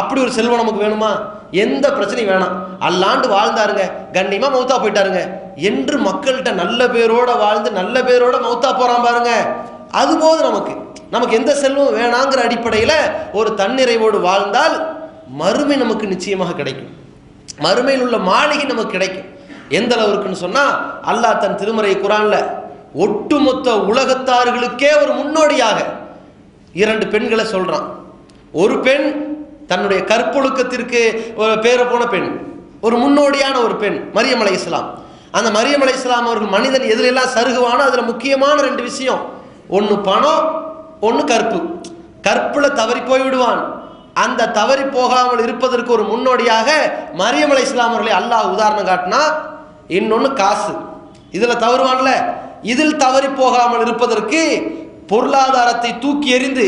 அப்படி ஒரு செல்வம் நமக்கு வேணுமா? எந்த பிரச்சனையும் வேணாம். அல்லாண்டு வாழ்ந்தாருங்க. கண்ணியமா மௌத்தா போயிட்டாருங்க. என்று மக்கள்கிட்ட நல்ல பேரோட வாழ்ந்து நல்ல பேரோட மௌத்தா போறான் பாருங்க. அது போது நமக்கு. நமக்கு எந்த செல்வம் வேணாங்கிற அடிப்படையில் ஒரு தன்னிறைவோடு வாழ்ந்தால் மறுமை நமக்கு நிச்சயமாக கிடைக்கும். மறுமையில் உள்ள மாளிகை நமக்கு கிடைக்கும். எந்த அளவுக்குன்னு சொன்னால் அல்லாஹ் தன் திருமறை குரான்ல ஒட்டுமொத்த உலகத்தார்களுக்கே ஒரு முன்னோடியாக இரண்டு பெண்களை சொல்றான். ஒரு பெண் தன்னுடைய கற்பொழுக்கத்திற்கு ஒரு பேர போன பெண் ஒரு முன்னோடியான ஒரு பெண் மரியம் அலை இஸ்லாம் அந்த மரியம் அலை இஸ்லாம் அவர்கள் மனிதன் எதிலெல்லாம் சருகுவானோ அதில் முக்கியமான ரெண்டு விஷயம். ஒன்று பணம் ஒன்று கற்பு. கற்பில் தவறி போய் விடுவான். அந்த தவறி போகாமல் இருப்பதற்கு ஒரு முன்னோடியாக மரியம் அலை இஸ்லாம் அவர்களை அல்லாஹ் உதாரணம் காட்டினா இன்னொன்று காசு. இதில் தவறுவான்ல. இதில் தவறி போகாமல் இருப்பதற்கு பொருளாதாரத்தை தூக்கி எறிந்து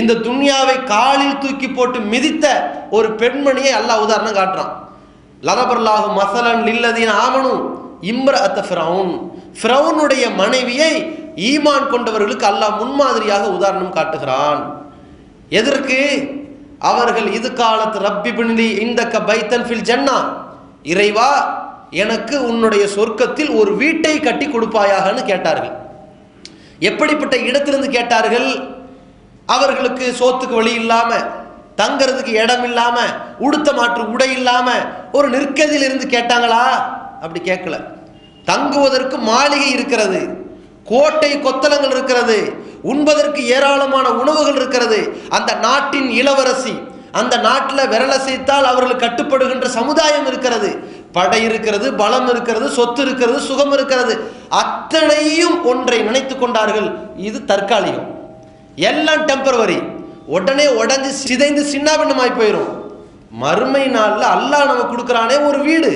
இந்த துன்யாவை காலில் தூக்கி போட்டு மிதித்த ஒரு பெண்மணியை அல்லாஹ் உதாரணம் காட்டுறான். லதபர்லாஹு மசலன் லில்லதீன் ஆமனும் இம்ர அத்த ஃபிரவுன். ஃபிரவுனுடைய மனைவியை ஈமான் கொண்டவர்களுக்கு அல்லாஹ் முன்மாதிரியாக உதாரணம் காட்டுகிறான். எதற்கு? அவர்கள் இது காலத்து ரப்பி பின்லி இந்த க பைத்தன் ஃபில் ஜன்னா. இறைவா எனக்கு உன்னுடைய சொர்க்கத்தில் ஒரு வீட்டை கட்டி கொடுப்பாயாகன்னு கேட்டார்கள். எப்படிப்பட்ட இடத்திலிருந்து கேட்டார்கள்? அவர்களுக்கு சோத்துக்கு வழி இல்லாமல் தங்கிறதுக்கு இடம் இல்லாமல் உடுத்த மாற்று உடை இல்லாமல் ஒரு நிற்கதியில் இருந்து கேட்டாங்களா? அப்படி கேட்கல. தங்குவதற்கு மாளிகை இருக்கிறது கோட்டை கொத்தலங்கள் இருக்கிறது உண்பதற்கு ஏராளமான உணவுகள் இருக்கிறது. அந்த நாட்டின் இளவரசி அந்த நாட்டில் விரலசைத்தால் அவர்கள் கட்டுப்படுகின்ற சமுதாயம் இருக்கிறது. படை இருக்கிறது பலம் இருக்கிறது சொத்து இருக்கிறது சுகம் இருக்கிறது. அத்தனையும் ஒன்றை நினைத்து கொண்டார்கள். இது தற்காலிகம். எல்லாம் டெம்பரவரி உடனே உடஞ்சி சிதைந்து சின்னாபின்னமாய் போயிடும் மறுமை நாளில் அல்லாஹ் நம்ம கொடுக்குறானே ஒரு வீடு.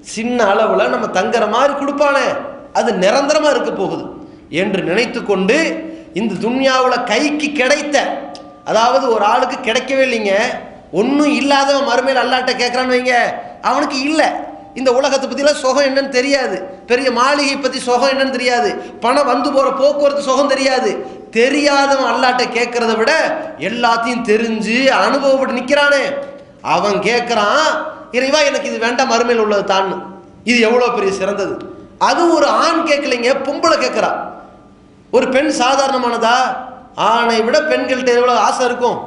சின்ன அளவில் நம்ம தங்குற மாதிரி கொடுப்பானே. அது நிரந்தரமாக இருக்க போகுது. என்று நினைத்து கொண்டு இந்த துன்யாவில் கைக்கு கிடைத்த அதாவது ஒரு ஆளுக்கு கிடைக்கவே இல்லைங்க. ஒன்றும் இல்லாதவன் மறுமையில் அல்லாட்ட கேட்குறான்னு வைங்க. அவனுக்கு இல்லை. இந்த உலகத்தை பற்றிலாம் சுகம் என்னன்னு தெரியாது. பெரிய மாளிகை பற்றி சுகம் என்னன்னு தெரியாது. பணம் வந்து போகிற போக்குவரத்து சுகம் தெரியாது. தெரியாதவன் அல்லாட்ட கேட்கறத விட எல்லாத்தையும் தெரிஞ்சு அனுபவப்பட்டு நிற்கிறானே அவன் கேட்குறான் இறைவா எனக்கு இது வேண்டாம் மறுமையில் உள்ளது தான். இது எவ்வளோ பெரிய சிறந்தது. அது ஒரு ஆண் கேட்கலைங்க பொம்பளை கேட்குறா. ஒரு பெண் சாதாரணமானதா? ஆணை விட பெண்கள்கிட்ட எவ்வளோ ஆசை இருக்கும்?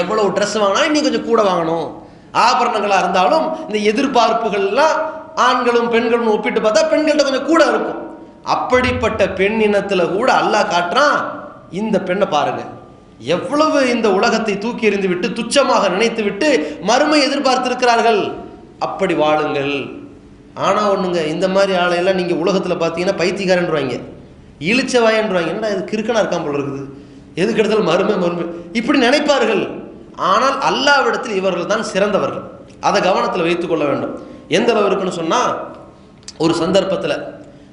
எவ்வளோ ட்ரெஸ் வாங்கினா இன்னும் கொஞ்சம் கூட வாங்கணும். ஆபரணங்களாக இருந்தாலும் இந்த எதிர்பார்ப்புகள்லாம் ஆண்களும் பெண்களும் ஒப்பிட்டு பார்த்தா பெண்கள்கிட்ட கொஞ்சம் கூட இருக்கும். அப்படிப்பட்ட பெண் இனத்தில் கூட அல்லாஹ் காட்டுறான் இந்த பெண்ணை பாருங்க. எவ்வளவு இந்த உலகத்தை தூக்கி எறிந்து விட்டு துச்சமாக நினைத்து விட்டு மறுமை எதிர்பார்த்திருக்கிறார்கள். அப்படி வாழுங்கள். ஆனால் ஒன்றுங்க இந்த மாதிரி ஆளையெல்லாம் நீங்கள் உலகத்தில் பார்த்தீங்கன்னா பைத்தியக்காரன்றாங்க இழிச்சவாயன்றாங்க என்னடா இது கிறுக்கனாக இருக்கான் போல இருக்குது. எதுக்கு எடுத்தாலும் மறுமை மறுமை. இப்படி நினைப்பார்கள். ஆனால் அல்லாவிடத்தில் இவர்கள் தான் சிறந்தவர்கள். அதை கவனத்தில் வைத்துக்கொள்ள வேண்டும். எந்த அளவு இருக்குன்னு சொன்னால் ஒரு சந்தர்ப்பத்தில்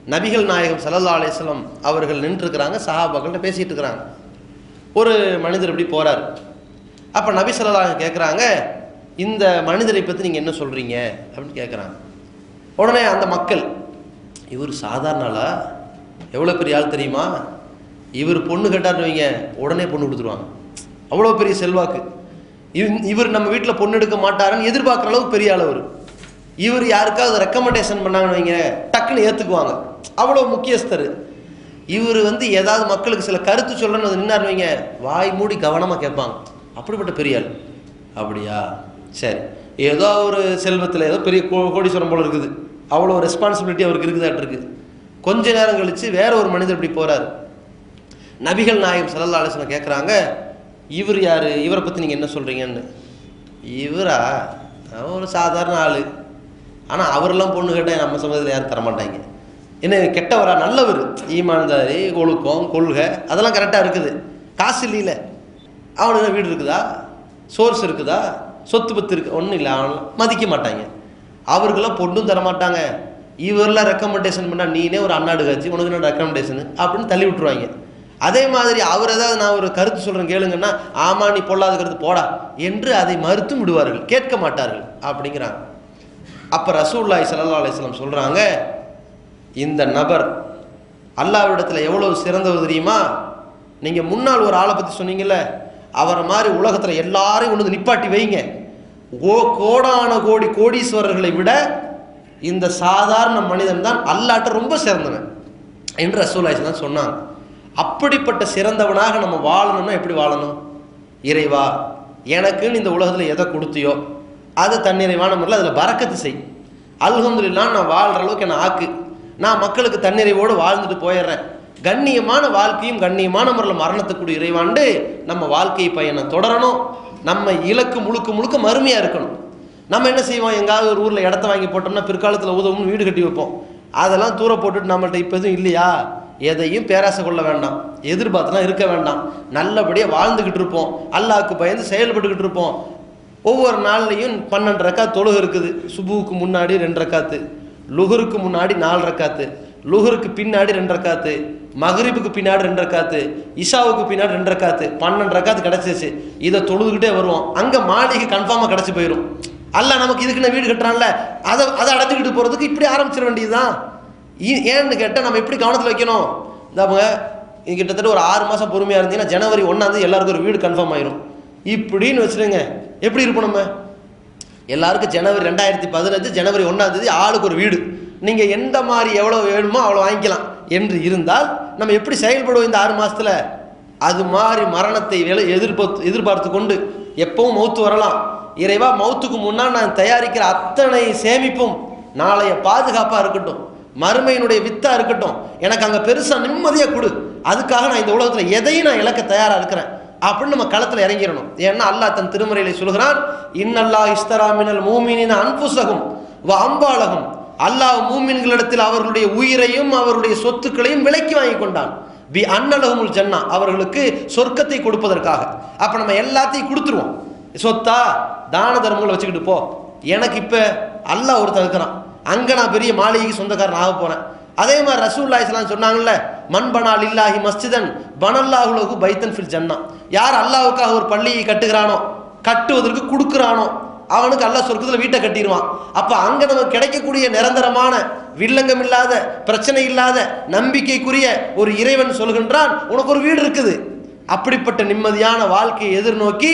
நபிகள் நாயகம் ஸல்லல்லாஹு அலிஸ்லம் அவர்கள் நின்றுருக்கிறாங்க சஹாபாக்கள்கிட்ட பேசிகிட்டு இருக்கிறாங்க ஒரு மனிதர் இப்படி போகிறார் அப்போ நபி ஸல்லல்லாஹு கேட்குறாங்க இந்த மனிதரை பற்றி நீங்கள் என்ன சொல்கிறீங்க அப்படின்னு கேட்குறாங்க உடனே அந்த மக்கள் இவர் சாதாரண ஆளா? எவ்வளோ பெரிய ஆள் தெரியுமா? இவர் பொண்ணு கேட்டார்னு வைங்க உடனே பொண்ணு கொடுத்துருவாங்க. அவ்வளோ பெரிய செல்வாக்கு. இவ்- இவர் நம்ம வீட்டில் பொண்ணு எடுக்க மாட்டாருன்னு எதிர்பார்க்குற அளவுக்கு பெரிய ஆள் அவர். இவர் யாருக்காவது ரெக்கமெண்டேஷன் பண்ணாங்கன்னு வைங்க டக்குன்னு ஏற்றுக்குவாங்க அவ்வளோ முக்கியஸ்தர். இவர் வந்து ஏதாவது மக்களுக்கு சில கருத்து சொல்லணும்னு வந்து நின்னாருன்னு வைங்க வாய் மூடி கவனமாக கேட்பாங்க. அப்படிப்பட்ட பெரியாள் அப்படியா? சரி. ஏதோ ஒரு செல்வத்தில் ஏதோ பெரிய கோ கோடீஸ்வரம் போல் இருக்குது. அவ்வளோ ரெஸ்பான்சிபிலிட்டி அவருக்கு இருக்குதாட்டு இருக்குது கொஞ்ச நேரம் கழித்து வேற ஒரு மனிதர் இப்படி போகிறார் நபிகள் நாயகம் ஸல்லல்லாஹு ஆலோசனை கேட்குறாங்க இவர் யார்? இவரை பற்றி நீங்கள் என்ன சொல்கிறீங்கன்னு இவரா? ஒரு சாதாரண ஆள். ஆனால் அவரெல்லாம் பொண்ணு கேட்டால் நம்ம சமூகத்தில் யாரும் தரமாட்டாங்க. என்ன கெட்டவரா? நல்லவர். ஈமான்தாரி ஒழுக்கம் கொள்கை அதெல்லாம் கரெக்டாக இருக்குது. காசு இல்லையில. அவனுக்கு வீடு இருக்குதா? சோர்ஸ் இருக்குதா? சொத்து பத்து இருக்கு. ஒன்றும் இல்லை. அவனெல்லாம் மதிக்க மாட்டாங்க. அவருக்கெல்லாம் பொண்ணும் தர மாட்டாங்க இவரெல்லாம் ரெக்கமெண்டேஷன் பண்ணால் நீனே ஒரு அண்ணாடு காட்சி உனக்கு என்ன ரெக்கமெண்டேஷன் அப்படின்னு தள்ளி விட்டுருவாங்க. அதே மாதிரி அவர் ஏதாவது நான் ஒரு கருத்து சொல்கிறேன் கேளுங்கன்னா ஆமா நீ பொல்லாத கருத்து போடா என்று அதை மறுத்தும் விடுவார்கள். கேட்க மாட்டார்கள். அப்படிங்கிறாங்க. அப்போ ரசூல்லாய் சல்லா அலிஸ்லாம் சொல்கிறாங்க இந்த நபர் அல்லாவிடத்தில் எவ்வளவு சிறந்தவர் தெரியுமா? நீங்கள் முன்னால் ஒரு ஆளை பற்றி சொன்னீங்கல்ல அவரை மாதிரி உலகத்தில் எல்லாரையும் கொண்டு வந்து நிப்பாட்டி வைங்க. ஓ கோடான கோடி கோடீஸ்வரர்களை விட இந்த சாதாரண மனிதன் தான் அல்லாட்ட ரொம்ப சிறந்தவன் என்று ரசூலாய் தான் சொன்னாங்க. அப்படிப்பட்ட சிறந்தவனாக நம்ம வாழணும்னா எப்படி வாழணும்? இறைவா எனக்குன்னு இந்த உலகத்தில் எதை கொடுத்தியோ அது தன்னிறைவான முறையில் அதில் பறக்கத்து செய். அல்ஹம்துலில்லாஹ் நான் வாழ்கிற அளவுக்கு என்னை ஆக்கு. நான் மக்களுக்கு தன்னிறைவோடு வாழ்ந்துட்டு போயிடுறேன். கண்ணியமான வாழ்க்கையும் கண்ணியமான முறையில் மரணத்துக்குடி இறைவாண்டு நம்ம வாழ்க்கை பயணம் தொடரணும். நம்ம இலக்கு முழுக்க முழுக்க மறுமையாக இருக்கணும். நம்ம என்ன செய்வோம்? எங்காவது ஒரு ஊரில் இடத்த வாங்கி போட்டோம்னா பிற்காலத்தில் உதவும்னு வீடு கட்டி வைப்போம். அதெல்லாம் தூர போட்டுட்டு நம்மள்ட்ட இப்போ எதுவும் இல்லையா? எதையும் பேராசை கொள்ள வேண்டாம். எதிர்பார்த்துலாம் இருக்க வேண்டாம். நல்லபடியாக வாழ்ந்துக்கிட்டு இருப்போம். அல்லாஹ்க்கு பயந்து செயல்பட்டுக்கிட்டு இருப்போம். ஒவ்வொரு நாள்லையும் பன்னெண்டு ரக்கா தொழுகு இருக்குது. சுபுவுக்கு முன்னாடி ரெண்டு ரக்காத்து. லுகருக்கு முன்னாடி நாலு ரக்காத்து லுகருக்கு பின்னாடி ரெண்டு ரக்காத்து மகரிப்புக்கு பின்னாடி ரெண்டு ரக்காத்து இஷாவுக்கு பின்னாடி ரெண்டு ரக்காத்து பன்னெண்டு ரக்காத்து கிடச்சிச்சு இதை தொழுதுகிட்டே வருவோம். அங்கே மாளிகை கன்ஃபார்மாக கிடச்சி போயிடும் அல்ல நமக்கு இதுக்குன்னு வீடு கட்டுறான்ல அதை அதை அடைஞ்சிக்கிட்டு போகிறதுக்கு இப்படி ஆரம்பிச்சிட வேண்டியதுதான். ஏ- ஏன்னு கேட்டால் நம்ம எப்படி கவனத்தில் வைக்கணும்? இந்தாங்க கிட்டத்தட்ட ஒரு ஆறு மாதம் பொறுமையாக இருந்தீங்கன்னா ஜனவரி ஒன்றாந்தேதி எல்லாருக்கும் ஒரு வீடு கன்ஃபார்ம் ஆயிரும். இப்படின்னு வச்சுருங்க எப்படி இருப்போம் நம்ம? எல்லாருக்கும் ஜனவரி ரெண்டாயிரத்தி பதினஞ்சு ஜனவரி ஒன்றாம் தேதி ஆளுக்கு ஒரு வீடு. நீங்கள் எந்த மாதிரி எவ்வளோ வேணுமோ அவ்வளோ வாங்கிக்கலாம் என்று இருந்தால் நம்ம எப்படி செயல்படுவோம் இந்த ஆறு மாதத்தில் அது மாதிரி மரணத்தை வேலை எதிர்பார்த்து எதிர்பார்த்து கொண்டு எப்பவும் மௌத்து வரலாம். இறைவா மௌத்துக்கு முன்னால் நான் தயாரிக்கிற அத்தனை சேமிப்பும் நாளைய பாதுகாப்பாக இருக்கட்டும். மறுமையினுடைய வித்தாக இருக்கட்டும். எனக்கு அங்கே பெருசாக நிம்மதியாக கொடு. அதுக்காக நான் இந்த உலகத்தில் எதையும் நான் இழக்க தயாராக இருக்கிறேன். அப்படின்னு நம்ம களத்தில் இறங்கிடணும். ஏன்னா அல்லாஹ் தன் திருமறையில சொல்கிறான் இன்னல்லாஹ் இஸ்தராமினல் மூமினின் அன்புசகும் வ அம்பாலகும் அல்லாஹ் மூமின்களிடத்தில் அவர்களுடைய உயிரையும் அவருடைய சொத்துக்களையும் விலைக்கு வாங்கி கொண்டான். பி அன்னலகமுல் ஜன்னா அவர்களுக்கு சொர்க்கத்தை கொடுப்பதற்காக. அப்போ நம்ம எல்லாத்தையும் கொடுத்துருவோம். சொத்தா தான தர்மங்களை வச்சுக்கிட்டு போ. எனக்கு இப்போ அல்லாஹ் ஒருத்தர் இருக்கிறான். அங்கே நான் பெரிய மாளிகைக்கு சொந்தக்காரன் ஆக போகிறேன் அதே மாதிரி ரசூல்லா இஸ்லாம் சொன்னாங்கல்ல மண்பனால் இல்லாஹி மஸ்ஜிதன் பனல்லாஹுலகு பைத்தன் ஃபில் ஜன்னா. யார் அல்லாவுக்காக ஒரு பள்ளியை கட்டுகிறானோ கட்டுவதற்கு கொடுக்குறானோ அவனுக்கு அல்லாஹ் சொர்க்கத்தில் வீட்டை கட்டிடுவான். அப்போ அங்கே நமக்கு கிடைக்கக்கூடிய நிரந்தரமான வில்லங்கம் இல்லாத பிரச்சனை இல்லாத நம்பிக்கைக்குரிய ஒரு இறைவன் சொல்கின்றான் உனக்கு ஒரு வீடு இருக்குது. அப்படிப்பட்ட நிம்மதியான வாழ்க்கையை எதிர்நோக்கி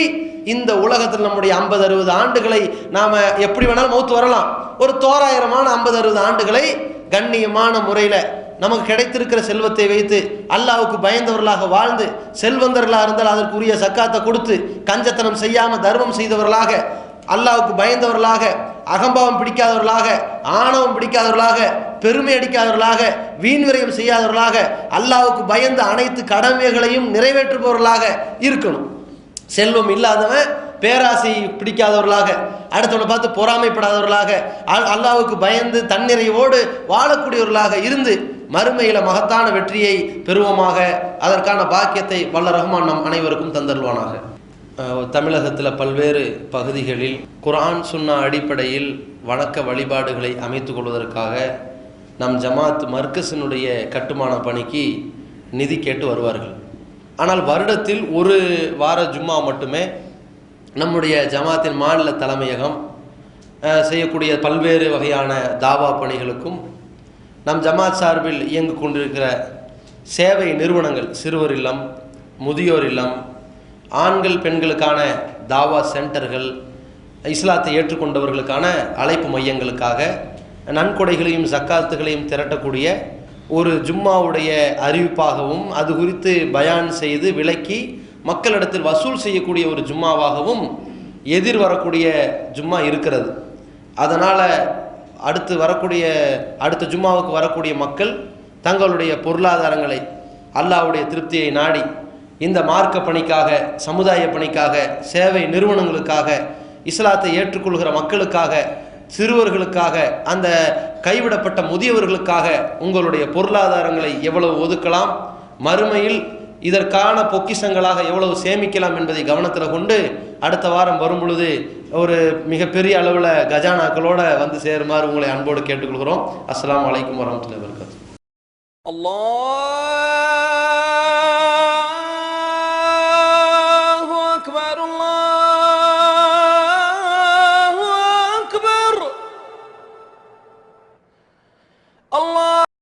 இந்த உலகத்தில் நம்முடைய ஐம்பது அறுபது ஆண்டுகளை நாம் எப்படி வேணாலும் மௌத்து வரலாம். ஒரு தோராயிரமான ஐம்பது அறுபது ஆண்டுகளை கண்ணியமான முறையில் நமக்கு கிடைத்திருக்கிற செல்வத்தை வைத்து அல்லாவுக்கு பயந்தவர்களாக வாழ்ந்து செல்வந்தர்களாக இருந்தால் அதற்குரிய சக்காத்தை கொடுத்து கஞ்சத்தனம் செய்யாமல் தர்மம் செய்தவர்களாக அல்லாவுக்கு பயந்தவர்களாக அகம்பாவம் பிடிக்காதவர்களாக ஆணவம் பிடிக்காதவர்களாக பெருமை அடிக்காதவர்களாக வீண்விரயம் செய்யாதவர்களாக அல்லாவுக்கு பயந்த அனைத்து கடமைகளையும் நிறைவேற்றுபவர்களாக இருக்கணும். செல்வம் இல்லாதவன் பேராசை பிடிக்காதவர்களாக அடுத்தவனை பார்த்து பொறாமைப்படாதவர்களாக அல்- பயந்து தன்னிறைவோடு வாழக்கூடியவர்களாக இருந்து மறுமையில் மகத்தான வெற்றியை பெறுவோமாக. அதற்கான பாக்கியத்தை வல்ல ரஹ்மான் நம் அனைவருக்கும் தந்தருவானாக தமிழகத்தில் பல்வேறு பகுதிகளில் குரான் சுன்னா அடிப்படையில் வணக்க வழிபாடுகளை அமைத்து கொள்வதற்காக நம் ஜமாத் மர்கஸினுடைய கட்டுமான பணிக்கு நிதி கேட்டு வருவார்கள். ஆனால் வருடத்தில் ஒரு வார ஜும்மா மட்டுமே நம்முடைய ஜமாத்தின் மாநில தலைமையகம் செய்யக்கூடிய பல்வேறு வகையான தாவா பணிகளுக்கும் நம் ஜமாத் சார்பில் இயங்கு கொண்டிருக்கிற சேவை நிறுவனங்கள் சிறுவர் இல்லம் முதியோர் இல்லம் ஆண்கள் பெண்களுக்கான தாவா சென்டர்கள் இஸ்லாத்தை ஏற்றுக்கொண்டவர்களுக்கான அழைப்பு மையங்களுக்காக நன்கொடைகளையும் ஜக்காத்துகளையும் திரட்டக்கூடிய ஒரு ஜும்மாவுடைய அறிவிப்பாகவும் அது குறித்து பயான் செய்து விளக்கி மக்களிடத்தில் வசூல் செய்யக்கூடிய ஒரு ஜும்மாவாகவும் எதிர் வரக்கூடிய ஜும்மா இருக்கிறது. அதனால் அடுத்து வரக்கூடிய அடுத்த ஜும்மாவுக்கு வரக்கூடிய மக்கள் தங்களுடைய பொருளாதாரங்களை அல்லாவுடைய திருப்தியை நாடி இந்த மார்க்க பணிக்காக சமுதாய பணிக்காக சேவை நிறுவனங்களுக்காக இஸ்லாத்தை ஏற்றுக்கொள்கிற மக்களுக்காக சிறுவர்களுக்காக அந்த கைவிடப்பட்ட முதியவர்களுக்காக உங்களுடைய பொருளாதாரங்களை எவ்வளவு ஒதுக்கலாம்? மறுமையில் இதற்கான பொக்கிஷங்களாக எவ்வளவு சேமிக்கலாம் என்பதை கவனத்தில் கொண்டு அடுத்த வாரம் வரும் பொழுது ஒரு மிகப்பெரிய அளவில் கஜானாக்களோட வந்து சேருமாறு உங்களை அன்போடு கேட்டுக்கொள்கிறோம். அஸ்லாம் வலைக்கம் வரமத்துல வர்க்கத்து அல்லாஹ்!